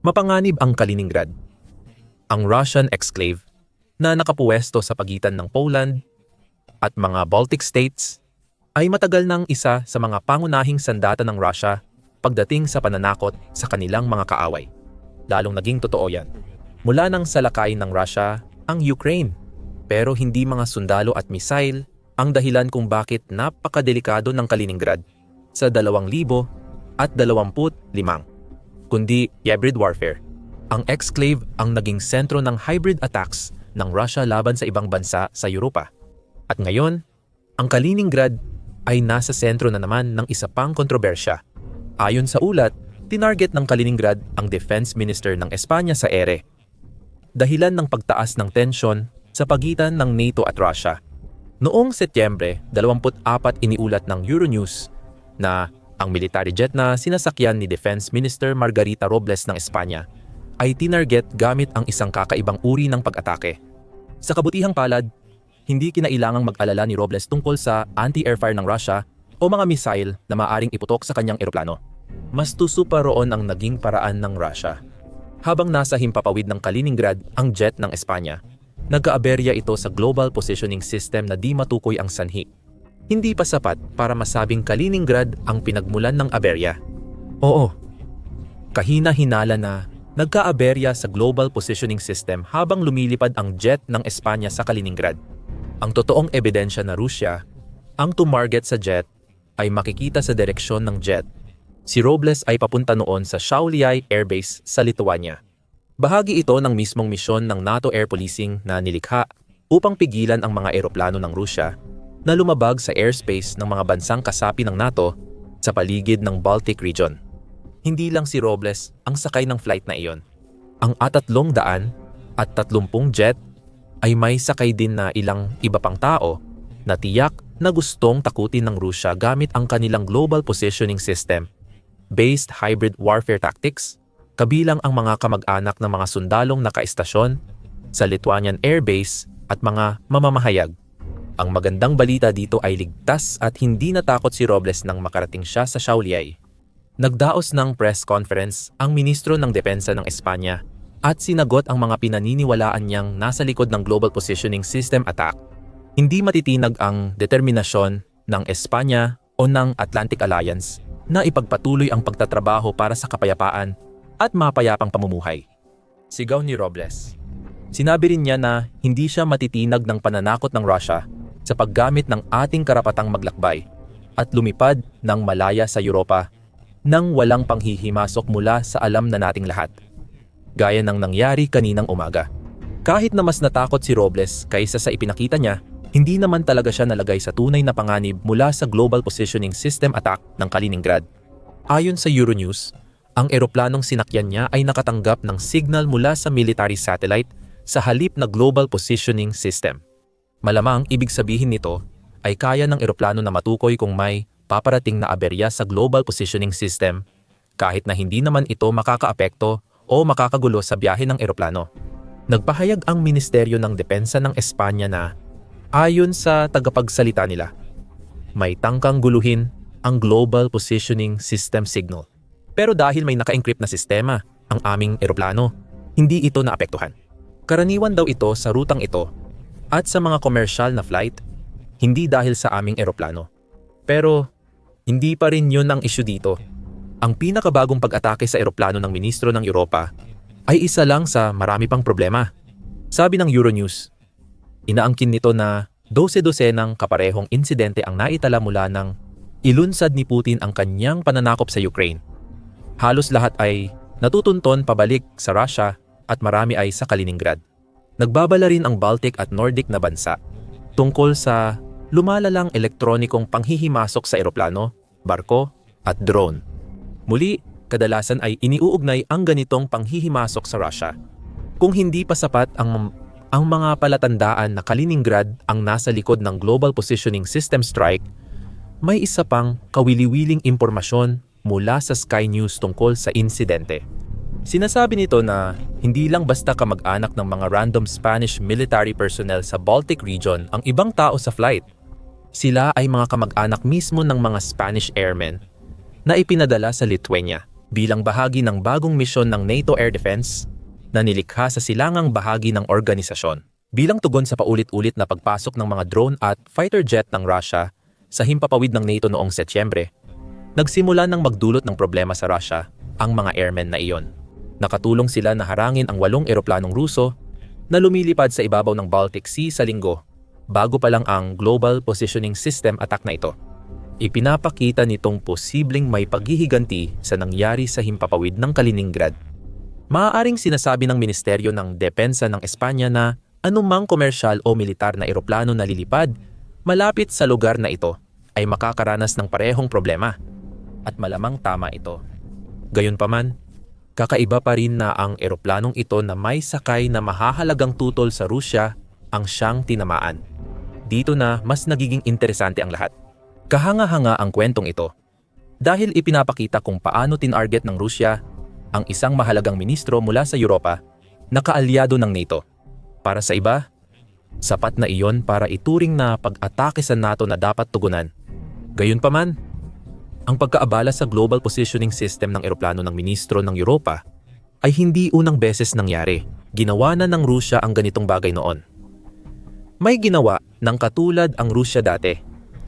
Mapanganib ang Kaliningrad, ang Russian exclave na nakapuwesto sa pagitan ng Poland at mga Baltic states ay matagal nang isa sa mga pangunahing sandata ng Russia pagdating sa pananakot sa kanilang mga kaaway. Lalong naging totoo yan. Mula nang salakayin ng Russia ang Ukraine. Pero hindi mga sundalo at misail ang dahilan kung bakit napakadelikado ng Kaliningrad sa 2000 at 25, kundi hybrid warfare. Ang exclave ang naging sentro ng hybrid attacks ng Russia laban sa ibang bansa sa Europa. At ngayon, ang Kaliningrad ay nasa sentro na naman ng isa pang kontrobersya. Ayon sa ulat, tinarget ng Kaliningrad ang Defense Minister ng Espanya sa ere. Dahilan ng pagtaas ng tensyon sa pagitan ng NATO at Russia. Noong Setyembre 24 iniulat ng Euronews na ang military jet na sinasakyan ni Defense Minister Margarita Robles ng Espanya ay tinarget gamit ang isang kakaibang uri ng pag-atake. Sa kabutihang palad, hindi kinailangang mag-alala ni Robles tungkol sa anti-airfire ng Russia o mga missile na maaring iputok sa kanyang eroplano. Mas tuso pa roon ang naging paraan ng Russia. Habang nasa himpapawid ng Kaliningrad ang jet ng Espanya, nagkaaberya ito sa Global Positioning System na di matukoy ang sanhi. Hindi pa sapat para masabing Kaliningrad ang pinagmulan ng aberya. Oo, kahina-hinala na nagkaaberya sa Global Positioning System habang lumilipad ang jet ng Espanya sa Kaliningrad. Ang totoong ebidensya na Rusya, ang tumarget sa jet ay makikita sa direksyon ng jet. Si Robles ay papunta noon sa Shaoliai Air Base sa Lithuania. Bahagi ito ng mismong misyon ng NATO Air Policing na nilikha upang pigilan ang mga eroplano ng Rusya na lumabag sa airspace ng mga bansang kasapi ng NATO sa paligid ng Baltic region. Hindi lang si Robles ang sakay ng flight na iyon. Ang atatlong daan at tatlumpung jet ay may sakay din na ilang iba pang tao na tiyak na gustong takutin ng Rusya gamit ang kanilang global positioning system based hybrid warfare tactics, kabilang ang mga kamag-anak ng mga sundalong nakaistasyon sa Lithuanian Air Base at mga mamamahayag. Ang magandang balita dito ay ligtas at hindi natakot si Robles nang makarating siya sa Shaoliai. Nagdaos ng press conference ang ministro ng Depensa ng Espanya at sinagot ang mga pinaniniwalaan niyang nasa likod ng Global Positioning System attack. Hindi matitinag ang determinasyon ng Espanya o ng Atlantic Alliance na ipagpatuloy ang pagtatrabaho para sa kapayapaan at mapayapang pamumuhay. Sigaw ni Robles. Sinabi rin niya na hindi siya matitinag ng pananakot ng Russia sa paggamit ng ating karapatang maglakbay at lumipad ng malaya sa Europa nang walang panghihimasok mula sa alam na nating lahat. Gaya ng nangyari kaninang umaga. Kahit na mas natakot si Robles kaysa sa ipinakita niya, hindi naman talaga siya nalagay sa tunay na panganib mula sa Global Positioning System attack ng Kaliningrad. Ayon sa Euronews, ang eroplanong sinakyan niya ay nakatanggap ng signal mula sa military satellite sa halip na Global Positioning System. Malamang ibig sabihin nito ay kaya ng eroplano na matukoy kung may paparating na aberya sa Global Positioning System kahit na hindi naman ito makakaapekto o makakagulo sa biyahe ng eroplano. Nagpahayag ang Ministeryo ng Depensa ng Espanya na Ayon sa tagapagsalita nila, may tangkang guluhin ang Global Positioning System Signal. Pero dahil may naka-encrypt na sistema ang aming eroplano, hindi ito naapektuhan. Karaniwan daw ito sa rutang ito at sa mga commercial na flight, hindi dahil sa aming eroplano. Pero hindi pa rin yun ang issue dito. Ang pinakabagong pag-atake sa eroplano ng ministro ng Europa ay isa lang sa marami pang problema. Sabi ng Euronews, Inaangkin nito na 12 ng kaparehong insidente ang naitala mula ng ilunsad ni Putin ang kanyang pananakop sa Ukraine. Halos lahat ay natutunton pabalik sa Russia at marami ay sa Kaliningrad. Nagbabala rin ang Baltic at Nordic na bansa tungkol sa lumalalang elektronikong panghihimasok sa eroplano, barko at drone. Muli, kadalasan ay iniuugnay ang ganitong panghihimasok sa Russia. Kung hindi pa sapat ang ang mga palatandaan na Kaliningrad ang nasa likod ng Global Positioning System strike, may isa pang kawili-wiling impormasyon mula sa Sky News tungkol sa insidente. Sinasabi nito na hindi lang basta kamag-anak ng mga random Spanish military personnel sa Baltic region ang ibang tao sa flight. Sila ay mga kamag-anak mismo ng mga Spanish airmen na ipinadala sa Lithuania. bilang bahagi ng bagong misyon ng NATO Air Defense na nilikha sa silangang bahagi ng organisasyon. Bilang tugon sa paulit-ulit na pagpasok ng mga drone at fighter jet ng Russia sa himpapawid ng NATO noong Setyembre, nagsimula ng magdulot ng problema sa Russia ang mga airmen na iyon. Nakatulong sila na harangin ang walong eroplanong Ruso na lumilipad sa ibabaw ng Baltic Sea sa linggo bago pa lang ang Global Positioning System attack na ito. Ipinapakita nitong posibleng may paghihiganti sa nangyari sa himpapawid ng Kaliningrad. Maaaring sinasabi ng Ministeryo ng Depensa ng Espanya na anumang komersyal o militar na eroplano na lilipad malapit sa lugar na ito ay makakaranas ng parehong problema. At malamang tama ito. Gayunpaman, kakaiba pa rin na ang eroplanong ito na may sakay na mahahalagang tutol sa Rusya ang siyang tinamaan. Dito na mas nagiging interesante ang lahat. Kahanga-hanga ang kwentong ito dahil ipinapakita kung paano tinarget ng Rusya ang isang mahalagang ministro mula sa Europa na kaalyado ng NATO. Para sa iba, sapat na iyon para ituring na pag-atake sa NATO na dapat tugunan. Gayunpaman, ang pagkaabala sa global positioning system ng eroplano ng ministro ng Europa ay hindi unang beses nangyari. Ginawa na ng Rusya ang ganitong bagay noon. May ginawa ng katulad ang Rusya dati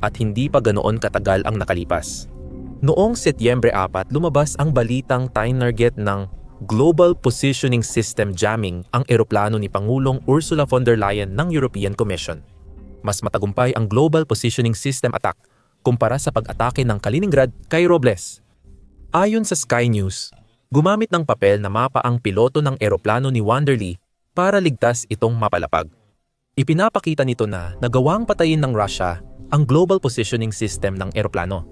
at hindi pa ganoon katagal ang nakalipas. Noong Setyembre 4, lumabas ang balitang tinarget ng Global Positioning System jamming ang eroplano ni Pangulong Ursula von der Leyen ng European Commission. Mas matagumpay ang Global Positioning System attack kumpara sa pag-atake ng Kaliningrad kay Robles. Ayon sa Sky News, gumamit ng papel na mapa ang piloto ng eroplano ni Wanderley para ligtas itong mapalapag. Ipinapakita nito na nagawang patayin ng Russia ang global positioning system ng eroplano.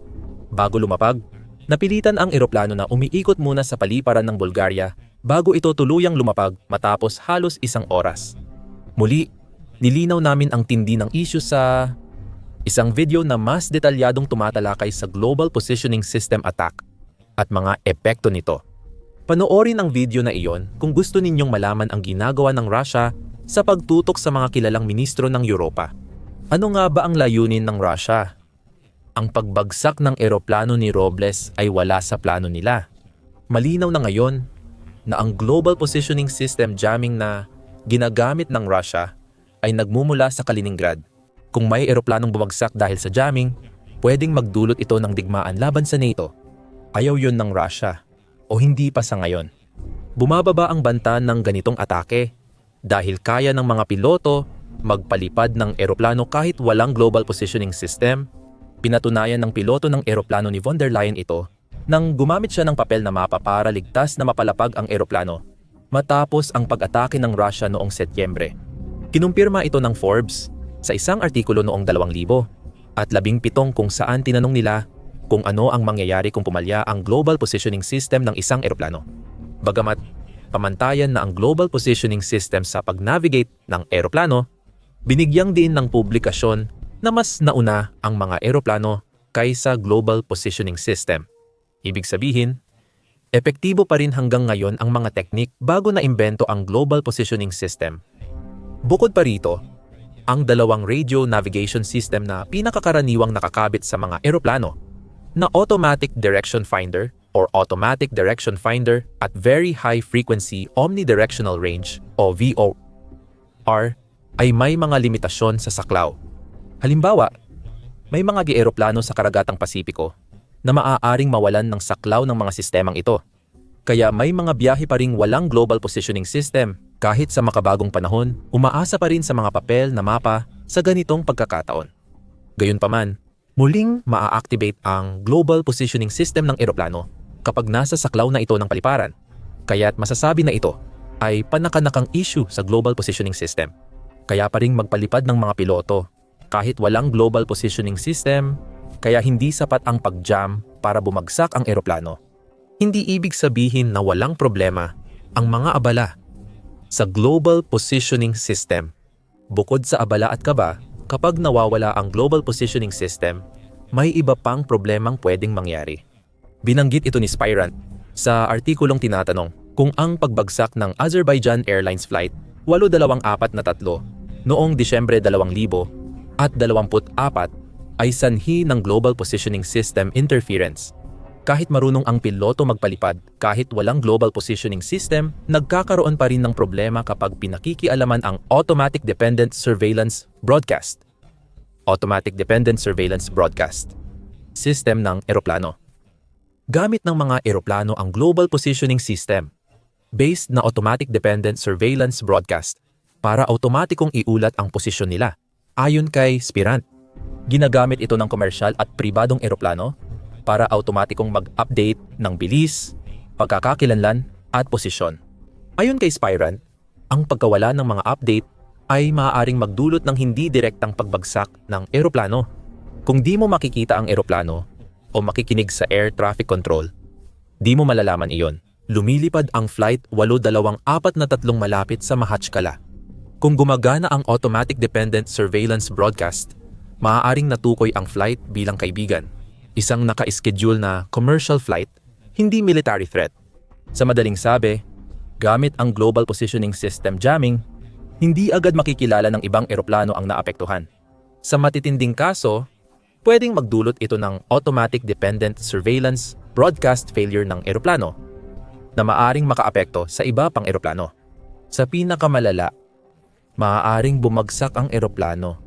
Bago lumapag, napilitan ang eroplano na umiikot muna sa paliparan ng Bulgaria bago ito tuluyang lumapag matapos halos isang oras. Muli, nilinaw namin ang tindi ng issue sa Isang video na mas detalyadong tumatalakay sa Global Positioning System Attack at mga epekto nito. Panoorin ang video na iyon kung gusto ninyong malaman ang ginagawa ng Russia sa pagtutok sa mga kilalang ministro ng Europa. Ano nga ba ang layunin ng Russia? Ang pagbagsak ng eroplano ni Robles ay wala sa plano nila. Malinaw na ngayon na ang Global Positioning System jamming na ginagamit ng Russia ay nagmumula sa Kaliningrad kung may eroplanong bumagsak dahil sa jamming, pwedeng magdulot ito ng digmaan laban sa NATO. Ayaw yon ng Russia. O hindi pa sa ngayon. Bumababa ang banta ng ganitong atake dahil kaya ng mga piloto magpalipad ng eroplano kahit walang global positioning system. Pinatunayan ng piloto ng eroplano ni von der Leyen ito nang gumamit siya ng papel na mapa para ligtas na mapalapag ang eroplano matapos ang pag-atake ng Russia noong Setyembre. Kinumpirma ito ng Forbes sa isang artikulo noong 2000 at labing pitong kung saan tinanong nila kung ano ang mangyayari kung pumalya ang global positioning system ng isang eroplano. Bagamat pamantayan na ang global positioning system sa pag-navigate ng eroplano, binigyang din ng publikasyon na mas nauna ang mga eroplano kaysa global positioning system. Ibig sabihin, epektibo pa rin hanggang ngayon ang mga teknik bago na imbento ang global positioning system. Bukod pa rito, ang dalawang radio navigation system na pinakakaraniwang nakakabit sa mga eroplano na Automatic Direction Finder or Automatic Direction Finder at Very High Frequency Omnidirectional Range o VOR ay may mga limitasyon sa saklaw. Halimbawa, may mga gi-eroplano sa karagatang Pasipiko na maaaring mawalan ng saklaw ng mga sistemang ito. Kaya may mga biyahe pa ring walang global positioning system kahit sa makabagong panahon, umaasa pa rin sa mga papel na mapa sa ganitong pagkakataon. Gayunpaman, muling maa-activate ang Global Positioning System ng eroplano kapag nasa saklaw na ito ng paliparan. Kaya't masasabi na ito ay panakanakang issue sa Global Positioning System. Kaya pa rin magpalipad ng mga piloto kahit walang Global Positioning System, kaya hindi sapat ang pag-jam para bumagsak ang eroplano. Hindi ibig sabihin na walang problema ang mga abala sa Global Positioning System. Bukod sa abala at kaba, kapag nawawala ang Global Positioning System, may iba pang problemang pwedeng mangyari. Binanggit ito ni Spirant sa artikulong tinatanong kung ang pagbagsak ng Azerbaijan Airlines Flight 824 na tatlo noong Disyembre 2000 at 24 ay sanhi ng Global Positioning System interference. Kahit marunong ang piloto magpalipad, kahit walang global positioning system, nagkakaroon pa rin ng problema kapag pinakikialaman ang Automatic Dependent Surveillance Broadcast. Automatic Dependent Surveillance Broadcast. System ng eroplano. Gamit ng mga eroplano ang Global Positioning System, based na Automatic Dependent Surveillance Broadcast, para automatikong iulat ang posisyon nila. Ayon kay Spirant, ginagamit ito ng komersyal at pribadong eroplano para automatikong mag-update ng bilis, pagkakakilanlan at posisyon. Ayon kay Spirant, ang pagkawala ng mga update ay maaaring magdulot ng hindi direktang pagbagsak ng eroplano. Kung di mo makikita ang eroplano o makikinig sa air traffic control, di mo malalaman iyon. Lumilipad ang flight 824 na tatlong malapit sa Mahachkala. Kung gumagana ang automatic dependent surveillance broadcast, maaaring natukoy ang flight bilang kaibigan. Isang naka-schedule na commercial flight, hindi military threat. Sa madaling sabi, gamit ang Global Positioning System jamming, hindi agad makikilala ng ibang eroplano ang naapektuhan. Sa matitinding kaso, pwedeng magdulot ito ng automatic dependent surveillance broadcast failure ng eroplano na maaring makaapekto sa iba pang eroplano. Sa pinakamalala, maaaring bumagsak ang eroplano.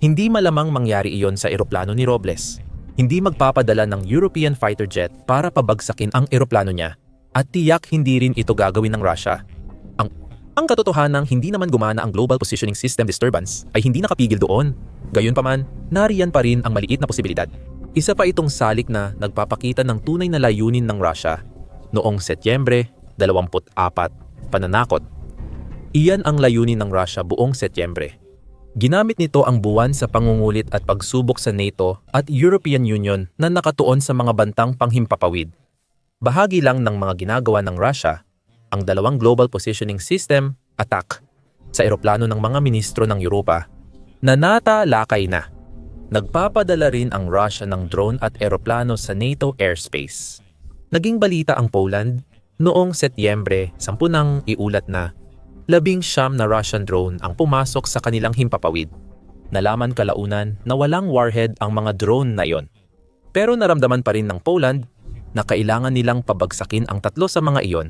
Hindi malamang mangyari iyon sa eroplano ni Robles. Hindi magpapadala ng European fighter jet para pabagsakin ang eroplano niya at tiyak hindi rin ito gagawin ng Russia. Ang, ang katotohanang hindi naman gumana ang Global Positioning System disturbance ay hindi nakapigil doon. Gayunpaman, nariyan pa rin ang maliit na posibilidad. Isa pa itong salik na nagpapakita ng tunay na layunin ng Russia noong Setyembre 24, pananakot. Iyan ang layunin ng Russia buong Setyembre. Ginamit nito ang buwan sa pangungulit at pagsubok sa NATO at European Union na nakatuon sa mga bantang panghimpapawid. Bahagi lang ng mga ginagawa ng Russia, ang dalawang global positioning system attack sa eroplano ng mga ministro ng Europa na natalakay na. Nagpapadala rin ang Russia ng drone at eroplano sa NATO airspace. Naging balita ang Poland noong Setyembre 10 nang iulat na labing siyam na Russian drone ang pumasok sa kanilang himpapawid. Nalaman kalaunan na walang warhead ang mga drone na iyon. Pero naramdaman pa rin ng Poland na kailangan nilang pabagsakin ang tatlo sa mga iyon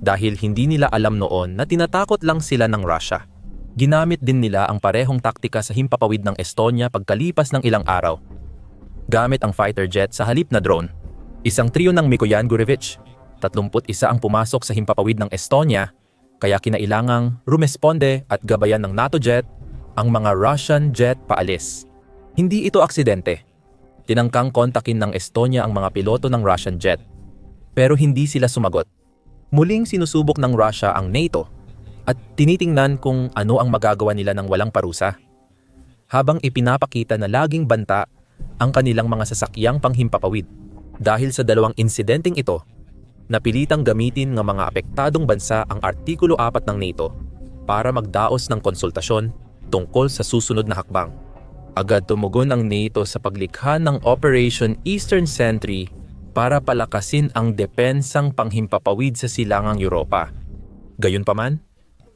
dahil hindi nila alam noon na tinatakot lang sila ng Russia. Ginamit din nila ang parehong taktika sa himpapawid ng Estonia pagkalipas ng ilang araw. Gamit ang fighter jet sa halip na drone. Isang trio ng Mikoyan Gurevich, 31 ang pumasok sa himpapawid ng Estonia kaya kinailangang rumesponde at gabayan ng NATO jet ang mga Russian jet paalis. Hindi ito aksidente. Tinangkang kontakin ng Estonia ang mga piloto ng Russian jet. Pero hindi sila sumagot. Muling sinusubok ng Russia ang NATO at tinitingnan kung ano ang magagawa nila ng walang parusa. Habang ipinapakita na laging banta ang kanilang mga sasakyang panghimpapawid. Dahil sa dalawang insidenteng ito, napilitang gamitin ng mga apektadong bansa ang Artikulo 4 ng NATO para magdaos ng konsultasyon tungkol sa susunod na hakbang. Agad tumugon ang NATO sa paglikha ng Operation Eastern Sentry para palakasin ang depensang panghimpapawid sa silangang Europa. Gayunpaman,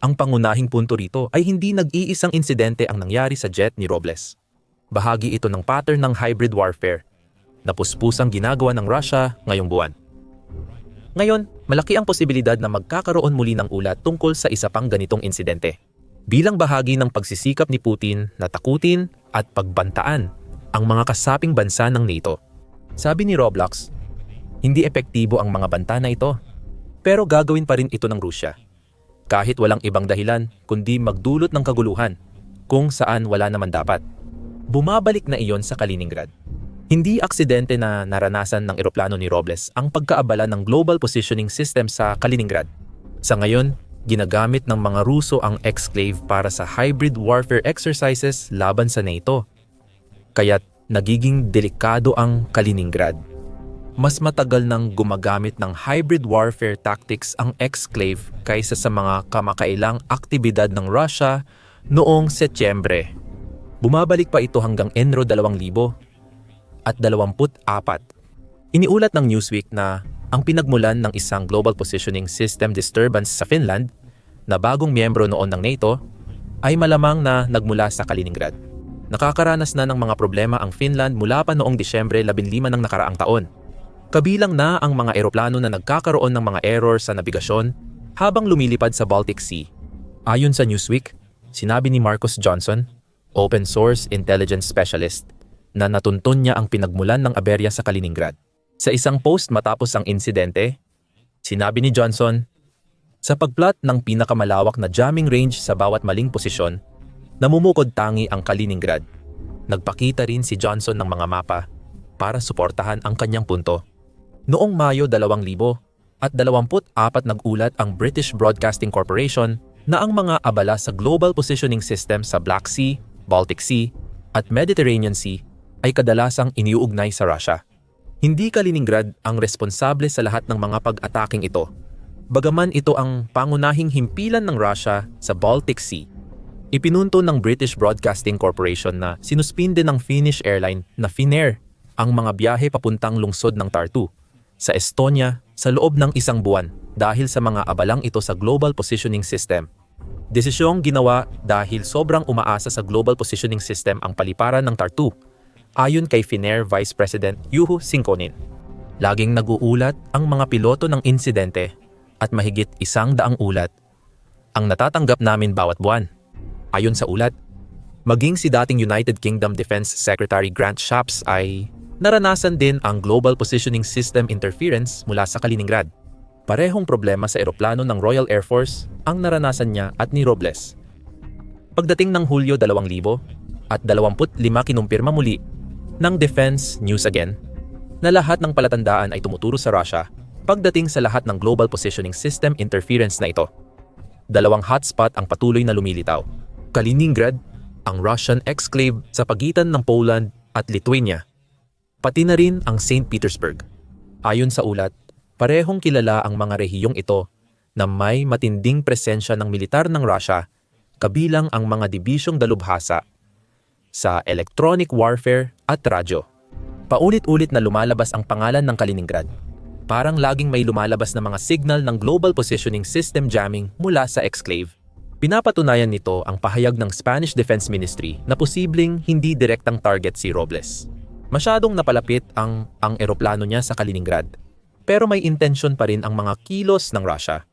ang pangunahing punto rito ay hindi nag-iisang insidente ang nangyari sa jet ni Robles. Bahagi ito ng pattern ng hybrid warfare na puspusang ginagawa ng Russia ngayong buwan. Ngayon, malaki ang posibilidad na magkakaroon muli ng ulat tungkol sa isa pang ganitong insidente. Bilang bahagi ng pagsisikap ni Putin na takutin at pagbantaan ang mga kasaping bansa ng NATO. Sabi ni Roblox, hindi epektibo ang mga banta na ito. Pero gagawin pa rin ito ng Rusya. Kahit walang ibang dahilan kundi magdulot ng kaguluhan kung saan wala naman dapat. Bumabalik na iyon sa Kaliningrad. Hindi aksidente na naranasan ng eroplano ni Robles ang pagkaabala ng global positioning system sa Kaliningrad. Sa ngayon, ginagamit ng mga Ruso ang exclave para sa hybrid warfare exercises laban sa NATO. Kaya't nagiging delikado ang Kaliningrad. Mas matagal nang gumagamit ng hybrid warfare tactics ang exclave kaysa sa mga kamakailang aktibidad ng Russia noong Setyembre. Bumabalik pa ito hanggang Enro 2000 at 24. Iniulat ng Newsweek na ang pinagmulan ng isang global positioning system disturbance sa Finland na bagong miyembro noon ng NATO ay malamang na nagmula sa Kaliningrad. Nakakaranas na ng mga problema ang Finland mula pa noong Disyembre 15 ng nakaraang taon. Kabilang na ang mga eroplano na nagkakaroon ng mga error sa nabigasyon habang lumilipad sa Baltic Sea. Ayon sa Newsweek, sinabi ni Marcus Johnson, open source intelligence specialist, na natuntun niya ang pinagmulan ng aberya sa Kaliningrad. Sa isang post matapos ang insidente, sinabi ni Johnson, sa pagplat ng pinakamalawak na jamming range sa bawat maling posisyon, namumukod tangi ang Kaliningrad. Nagpakita rin si Johnson ng mga mapa para suportahan ang kanyang punto. Noong Mayo 2000 at 24 nagulat ang British Broadcasting Corporation na ang mga abala sa global positioning system sa Black Sea, Baltic Sea at Mediterranean Sea ay kadalasang iniuugnay sa Russia. Hindi Kaliningrad ang responsable sa lahat ng mga pag-ataking ito. Bagaman ito ang pangunahing himpilan ng Russia sa Baltic Sea. Ipinunto ng British Broadcasting Corporation na sinuspinde ng Finnish airline na Finnair ang mga biyahe papuntang lungsod ng Tartu sa Estonia sa loob ng isang buwan dahil sa mga abalang ito sa Global Positioning System. Desisyong ginawa dahil sobrang umaasa sa Global Positioning System ang paliparan ng Tartu, ayon kay Finnair Vice President Juho Sinkonin. Laging naguulat ang mga piloto ng insidente at mahigit isang daang ulat ang natatanggap namin bawat buwan. Ayon sa ulat, maging si dating United Kingdom Defense Secretary Grant Shapps ay naranasan din ang Global Positioning System interference mula sa Kaliningrad. Parehong problema sa eroplano ng Royal Air Force ang naranasan niya at ni Robles. Pagdating ng Hulyo 2000 at 25 kinumpirma muli ng Defense News Again na lahat ng palatandaan ay tumuturo sa Russia pagdating sa lahat ng Global Positioning System interference na ito dalawang hotspot ang patuloy na lumilitaw. Kaliningrad, ang Russian exclave sa pagitan ng Poland at Lithuania. Pati na rin ang St. Petersburg. Ayon sa ulat, parehong kilala ang mga rehiyong ito na may matinding presensya ng militar ng Russia kabilang ang mga dibisyong dalubhasa sa electronic warfare at radyo. Paulit-ulit na lumalabas ang pangalan ng Kaliningrad parang laging may lumalabas na mga signal ng Global Positioning System jamming mula sa exclave. Pinapatunayan nito ang pahayag ng Spanish Defense Ministry na posibleng hindi direktang target si Robles. Masyadong napalapit ang ang eroplano niya sa Kaliningrad. Pero may intensyon pa rin ang mga kilos ng Russia.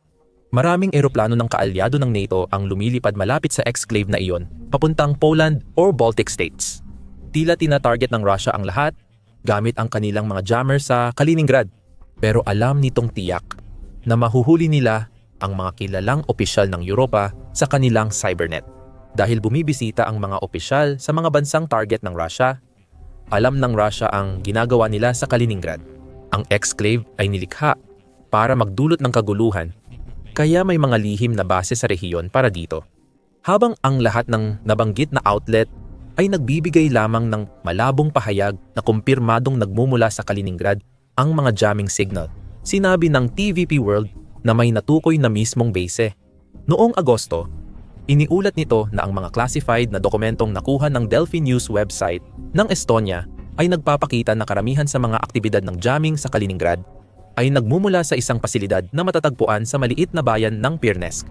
Maraming eroplano ng kaalyado ng NATO ang lumilipad malapit sa exclave na iyon, papuntang Poland or Baltic states. Tila tina-target ng Russia ang lahat gamit ang kanilang mga jammer sa Kaliningrad pero alam nitong tiyak na mahuhuli nila ang mga kilalang opisyal ng Europa sa kanilang cybernet. Dahil bumibisita ang mga opisyal sa mga bansang target ng Russia, alam ng Russia ang ginagawa nila sa Kaliningrad. Ang exclave ay nilikha para magdulot ng kaguluhan, kaya may mga lihim na base sa rehiyon para dito. Habang ang lahat ng nabanggit na outlet ay nagbibigay lamang ng malabong pahayag na kumpirmadong nagmumula sa Kaliningrad ang mga jamming signal. Sinabi ng TVP World na may natukoy na mismong base. Noong Agosto, iniulat nito na ang mga classified na dokumentong nakuha ng Delphi News website ng Estonia ay nagpapakita na karamihan sa mga aktibidad ng jamming sa Kaliningrad ay nagmumula sa isang pasilidad na matatagpuan sa maliit na bayan ng Pirnesk.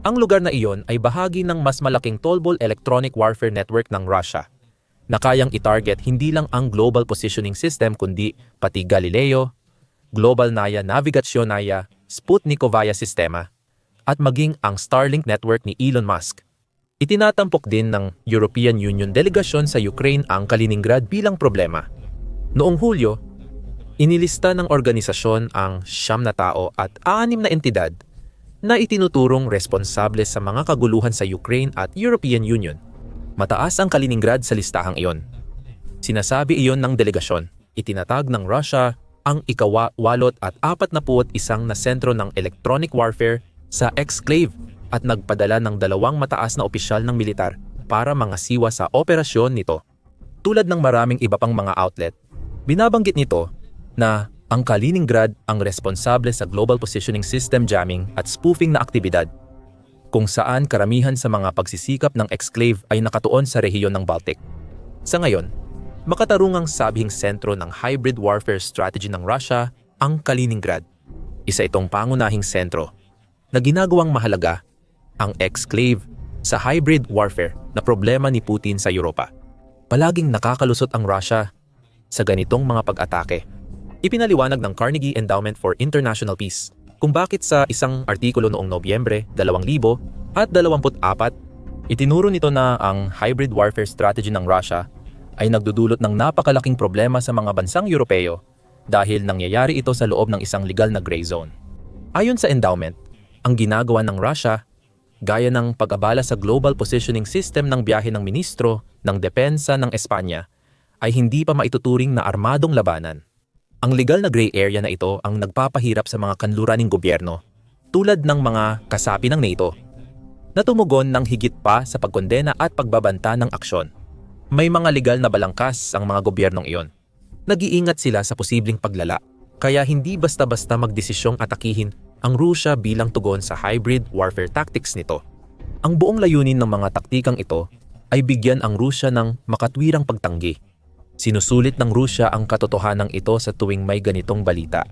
Ang lugar na iyon ay bahagi ng mas malaking Tolbol Electronic Warfare Network ng Russia na kayang itarget hindi lang ang Global Positioning System kundi pati Galileo, Global Naya Navigasyon Naya, Sputnikovaya Sistema, at maging ang Starlink network ni Elon Musk. Itinatampok din ng European Union delegasyon sa Ukraine ang Kaliningrad bilang problema. Noong Hulyo, inilista ng organisasyon ang siyam na tao at anim na entidad na itinuturong responsable sa mga kaguluhan sa Ukraine at European Union – Mataas ang Kaliningrad sa listahang iyon. Sinasabi iyon ng delegasyon. Itinatag ng Russia ang ikawa-walot at apat na puwat isang na sentro ng electronic warfare sa exclave at nagpadala ng dalawang mataas na opisyal ng militar para mga siwa sa operasyon nito. Tulad ng maraming iba pang mga outlet, binabanggit nito na ang Kaliningrad ang responsable sa global positioning system jamming at spoofing na aktibidad kung saan karamihan sa mga pagsisikap ng exclave ay nakatuon sa rehiyon ng Baltic. Sa ngayon, makatarungang sabihing sentro ng hybrid warfare strategy ng Russia ang Kaliningrad. Isa itong pangunahing sentro na ginagawang mahalaga ang exclave sa hybrid warfare na problema ni Putin sa Europa. Palaging nakakalusot ang Russia sa ganitong mga pag-atake Ipinaliwanag ng Carnegie Endowment for International Peace kung bakit sa isang artikulo noong Nobyembre 2000 at 24, itinuro nito na ang hybrid warfare strategy ng Russia ay nagdudulot ng napakalaking problema sa mga bansang Europeo dahil nangyayari ito sa loob ng isang legal na gray zone. Ayon sa endowment, ang ginagawa ng Russia gaya ng pag-abala sa global positioning system ng biyahe ng ministro ng depensa ng Espanya ay hindi pa maituturing na armadong labanan. Ang legal na gray area na ito ang nagpapahirap sa mga kanluraning gobyerno tulad ng mga kasapi ng NATO na tumugon ng higit pa sa pagkondena at pagbabanta ng aksyon. May mga legal na balangkas ang mga gobyernong iyon. Nag-iingat sila sa posibleng paglala kaya hindi basta-basta magdesisyong atakihin ang Rusya bilang tugon sa hybrid warfare tactics nito. Ang buong layunin ng mga taktikang ito ay bigyan ang Rusya ng makatwirang pagtanggi. Sinusulit ng Rusya ang katotohanan ito sa tuwing may ganitong balita.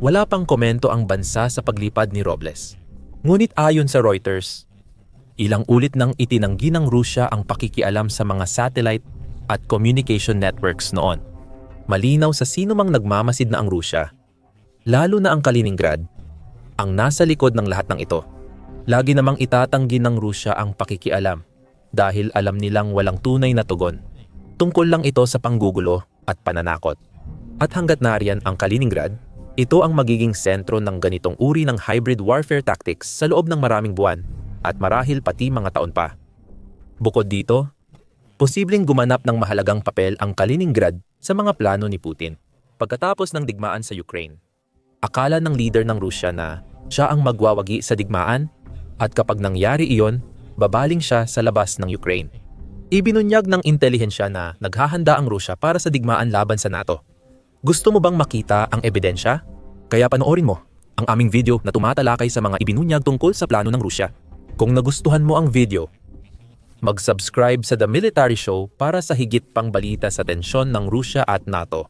Wala pang komento ang bansa sa paglipad ni Robles. Ngunit ayon sa Reuters, ilang ulit nang itinanggi ng Rusya ang pakikialam sa mga satellite at communication networks noon. Malinaw sa sino mang nagmamasid na ang Rusya, lalo na ang Kaliningrad, ang nasa likod ng lahat ng ito. Lagi namang itatanggi ng Rusya ang pakikialam dahil alam nilang walang tunay na tugon. Tungkol lang ito sa panggugulo at pananakot. At hanggat nariyan ang Kaliningrad, ito ang magiging sentro ng ganitong uri ng hybrid warfare tactics sa loob ng maraming buwan at marahil pati mga taon pa. Bukod dito, posibleng gumanap ng mahalagang papel ang Kaliningrad sa mga plano ni Putin pagkatapos ng digmaan sa Ukraine. Akala ng leader ng Rusya na siya ang magwawagi sa digmaan at kapag nangyari iyon, babaling siya sa labas ng Ukraine. Ibinunyag ng intelihensya na naghahanda ang Rusya para sa digmaan laban sa NATO. Gusto mo bang makita ang ebidensya? Kaya panoorin mo ang aming video na tumatalakay sa mga ibinunyag tungkol sa plano ng Rusya. Kung nagustuhan mo ang video, mag-subscribe sa The Military Show para sa higit pang balita sa tensyon ng Rusya at NATO.